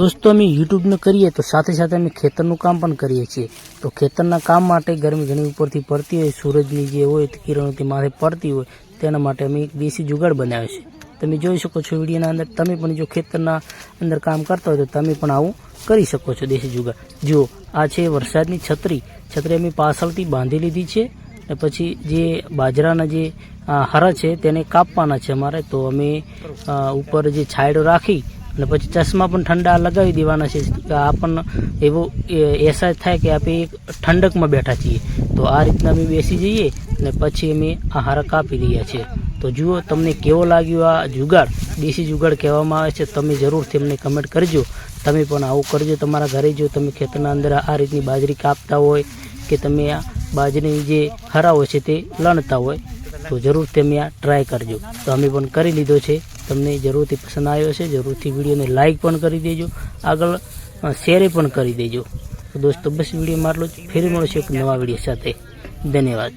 દોસ્તો, અમે યુટ્યુબનું કરીએ તો સાથે સાથે અમે ખેતરનું કામ પણ કરીએ છીએ. તો ખેતરના કામ માટે ગરમી ઘણી ઉપરથી પડતી હોય, સૂરજની જે હોય કિરણોથી માથે પડતી હોય, તેના માટે અમે એક દેશી જુગાડ બનાવ્યો છે. તમે જોઈ શકો છો વિડીયોના અંદર, તમે પણ જો ખેતરના અંદર કામ કરતા હોય તો તમે પણ આવું કરી શકો છો દેશી જુગાડ. જુઓ આ છે વરસાદની છત્રી છત્રી અમે પાછળથી બાંધી લીધી છે અને પછી જે બાજરાના જે હરા છે તેને કાપવાના છે અમારે. તો અમે ઉપર જે છાંયડો રાખી અને પછી ચશ્મા પણ ઠંડા લગાવી દેવાના છે. આપણને એવો અહેસાસ થાય કે આપણે ઠંડકમાં બેઠા છીએ. તો આ રીતના અમે બેસી જઈએ અને પછી અમે આ હારા કાપી રહ્યા છીએ. તો જુઓ તમને કેવો લાગ્યો આ જુગાડ? દેશી જુગાડ કહેવામાં આવે છે. તમે જરૂરથી અમને કમેન્ટ કરજો. તમે પણ આવું કરજો તમારા ઘરે. જો તમે ખેતરના અંદર આ રીતની બાજરી કાપતા હોય કે તમે આ બાજરીની જે હરા છે તે લણતા હોય, તો જરૂર તમે આ ટ્રાય કરજો. તો અમે પણ કરી લીધો છે. તમને જરૂરથી પસંદ આવ્યો છે જરૂરથી વિડીયોને લાઇક પણ કરી દેજો. આગળ શેરે પણ કરી દેજો. તો દોસ્તો, બસ વિડીયોમાં આટલું જ. ફેરી મળશે એક નવા વીડિયો સાથે. ધન્યવાદ.